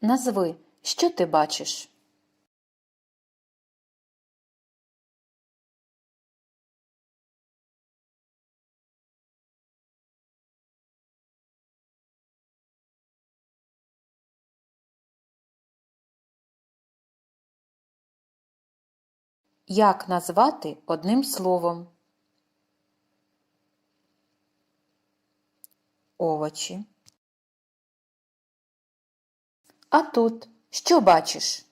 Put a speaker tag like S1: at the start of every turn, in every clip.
S1: Назви, що ти бачиш? Як назвати одним словом? Овочі. А тут що бачиш?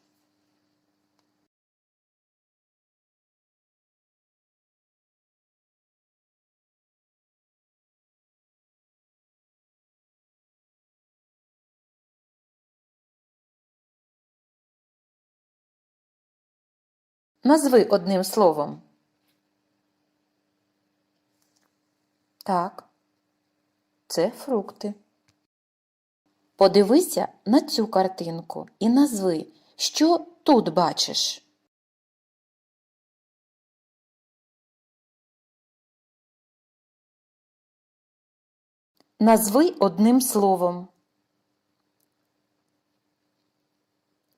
S1: Назви одним словом. Так, це фрукти. Подивися на цю картинку і назви, що тут бачиш. Назви одним словом.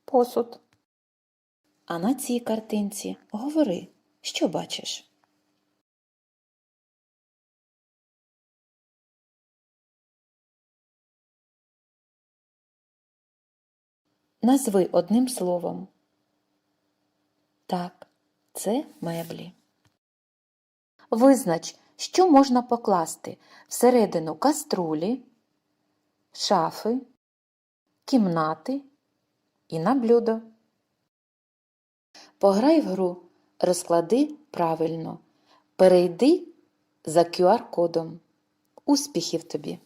S1: Посуд. А на цій картинці говори, що бачиш. Назви одним словом. Так, це меблі. Визнач, що можна покласти всередину каструлі, шафи, кімнати і на блюдо. Пограй в гру, розклади правильно. Перейди за QR-кодом. Успіхів тобі!